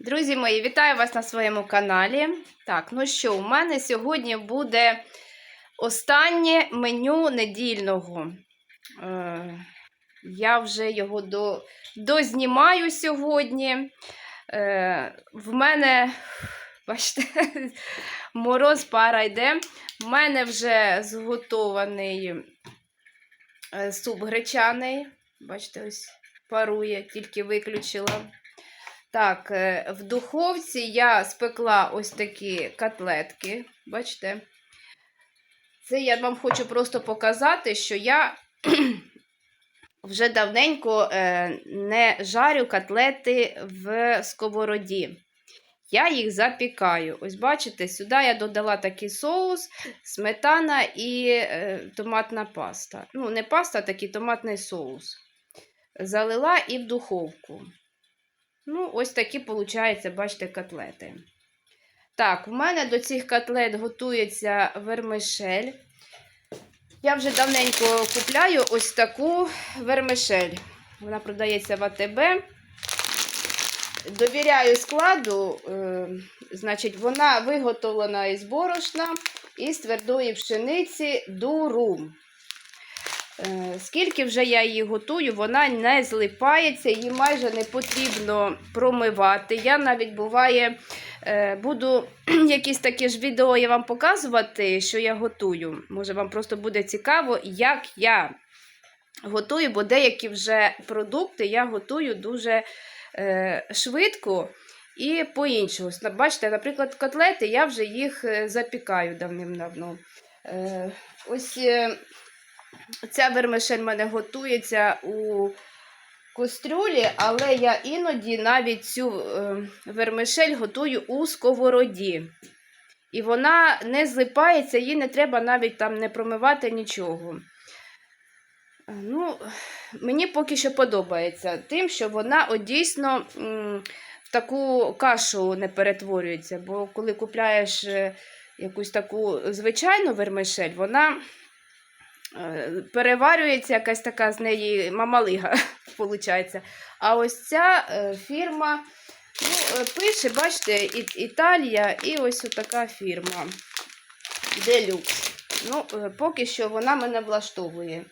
Друзі мої, вітаю вас на своєму каналі. Так, ну що, у мене сьогодні буде останнє меню недільного. Е, я вже його до, дознімаю сьогодні. Е, в мене, бачите, мороз пара йде. В мене вже зготований е, суп гречаний. Бачите, ось парує, тільки виключила. Так, е, в духовці я спекла ось такі котлетки. Бачите? Це я вам хочу просто показати, що я вже давненько е, не жарю котлети в сковороді. Я їх запікаю. Ось бачите, сюди я додала такий соус, сметана і е, томатна паста. Ну, не паста, а такий томатний соус. Залила і в духовку. Ну, ось такі, виходить, бачите, котлети. Так, в мене до цих котлет готується вермишель. Я вже давненько купляю ось таку вермишель. Вона продається в АТБ. Довіряю складу, е, значить, вона виготовлена із борошна і з твердої пшениці дурум. Е, Скільки вже я її готую, вона не злипається, її майже не потрібно промивати. Я навіть буває, е, буду якісь такі ж відео я вам показувати, що я готую. Може, вам просто буде цікаво, як я готую, бо деякі вже продукти я готую дуже е, швидко. І по-іншому. Бачите, наприклад, котлети, я вже їх запікаю давним-давно. Ось Ця вермишель в мене готується у кастрюлі, але я іноді навіть цю е, вермишель готую у сковороді. І вона не злипається, її не треба навіть там не промивати нічого. Е, Ну, Мені поки що подобається тим, що вона от дійсно в таку кашу не перетворюється. Бо коли купляєш е, якусь таку звичайну вермишель, вона переварюється якась така з неї мамалига, виходить. А ось ця е, фірма ну, е, пише, бачите, Італія і ось така фірма Делюкс. Ну, е, поки що вона мене влаштовує.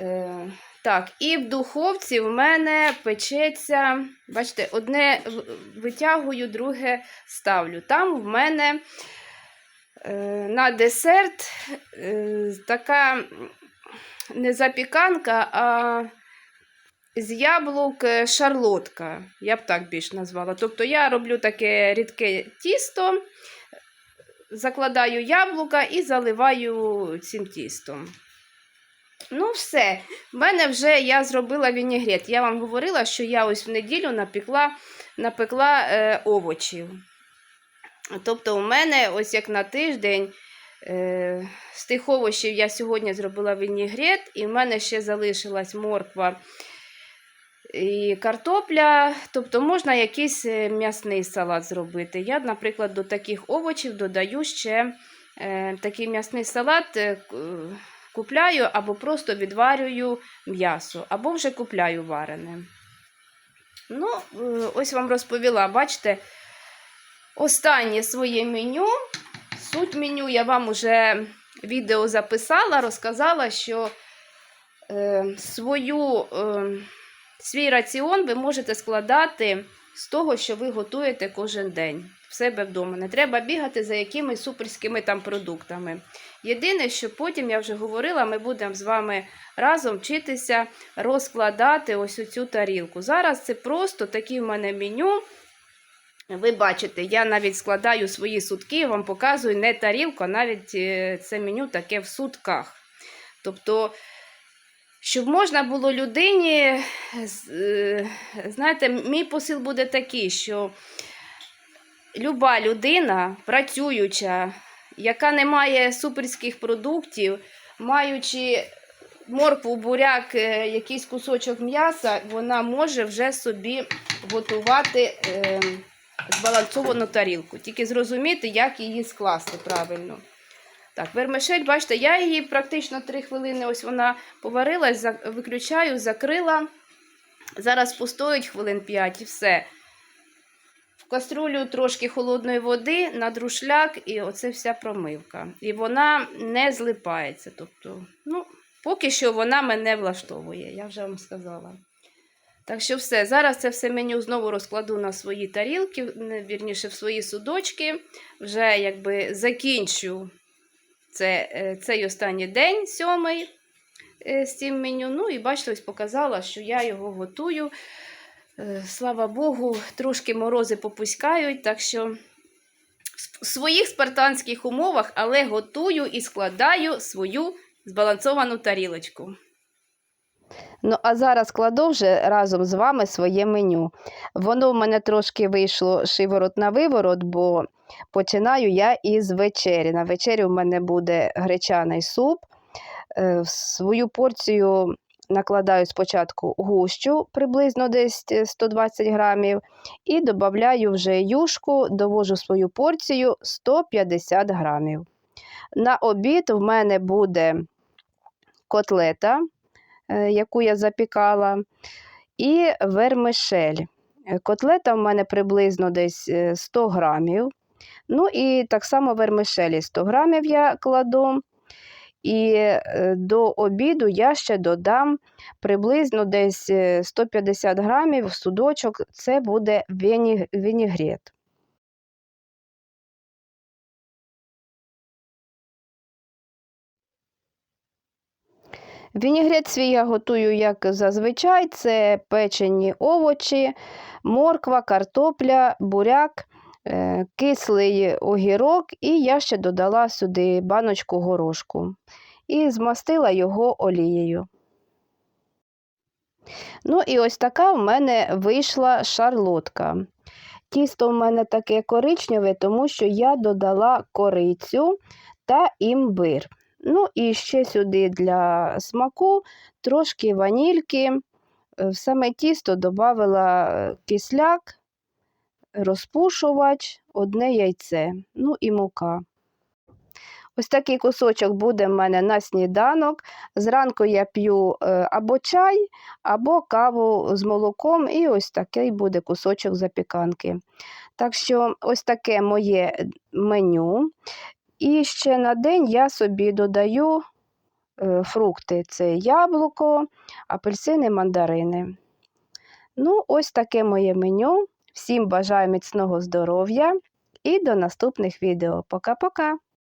Е, так, і в духовці в мене печеться, бачите, одне витягую, друге ставлю. Там в мене е, на десерт е, така не запіканка, а з яблук е, шарлотка. Я б так більш назвала. Тобто я роблю таке рідке тісто, закладаю яблука і заливаю цим тістом. Ну, все. В мене вже я зробила вінігрет. Я вам говорила, що я ось в неділю напекла, напекла е, овочів. Тобто, у мене ось як на тиждень е, з тих овочів я сьогодні зробила вінігрет, і в мене ще залишилась морква і картопля. Тобто можна якийсь е, м'ясний салат зробити. Я, наприклад, до таких овочів додаю ще е, такий м'ясний салат. е, е, Купляю або просто відварюю м'ясо, або вже купляю варене. Ну, е, ось вам розповіла, бачите, останнє своє меню. Суть меню я вам уже відео записала, розказала, що е, свою, е, свій раціон ви можете складати з того, що ви готуєте кожен день в себе вдома. Не треба бігати за якимись суперськими там продуктами. Єдине, що потім я вже говорила, ми будемо з вами разом вчитися розкладати ось цю тарілку. Зараз це просто такі в мене меню. Ви бачите, я навіть складаю свої сутки, вам показую не тарілку, а навіть е, це меню таке в сутках. Тобто, щоб можна було людині, е, знаєте, мій посил буде такий, що люба людина, працююча, яка не має суперських продуктів, маючи моркву, буряк, е, якийсь кусочок м'яса, вона може вже собі готувати е, збалансовану тарілку. Тільки зрозуміти, як її скласти правильно. Так, вермишель, бачите, я її практично 3 хвилини, ось вона поварилась, виключаю, закрила. Зараз постоїть хвилин 5 і все. в каструлю трошки холодної води на друшляк, і оце вся промивка. І вона не злипається. Тобто, ну, поки що вона мене влаштовує, я вже вам сказала. Так що все, зараз це все меню знову розкладу на свої тарілки, вірніше в свої судочки. Вже якби закінчу це, е, цей останній день, сьомий е, з цим меню. Ну і бачите, ось показала, що я його готую. Е, Слава Богу, трошки морози попускають, так що в своїх спартанських умовах, але готую і складаю свою збалансовану тарілочку. Ну, а зараз кладу вже разом з вами своє меню. Воно в мене трошки вийшло шиворот на виворот, бо починаю я із вечері. На вечері у мене буде гречаний суп. Е, В свою порцію накладаю спочатку гущу, приблизно десь е, 120 грамів, і додаю вже юшку, довожу свою порцію 150 грамів. На обід в мене буде котлета, е, яку я запікала, і вермишель. Е, Котлета в мене приблизно десь е, 100 грамів. Ну і так само вермишелі 100 грамів я кладу. І е, до обіду я ще додам приблизно десь е, 150 грамів судочок. Це буде віні- вінігрет. Вінігрет свій я готую, як зазвичай, це печені овочі, морква, картопля, буряк, е, кислий огірок, і я ще додала сюди баночку горошку і змастила його олією. Ну і ось така в мене вийшла шарлотка. Тісто в мене таке коричневе, тому що я додала корицю та імбир. Ну і ще сюди для смаку трошки ванільки. Е, В саме тісто додала е, кисляк, розпушувач, одне яйце, ну і мука. Ось такий кусочок буде в мене на сніданок. Зранку я п'ю е, або чай, або каву з молоком, і ось такий буде кусочок запіканки. Так що ось таке моє меню. І ще на день я собі додаю е, фрукти: це яблуко, апельсини, мандарини. Ну, ось таке моє меню. Всім бажаю міцного здоров'я і до наступних відео. Пока-пока!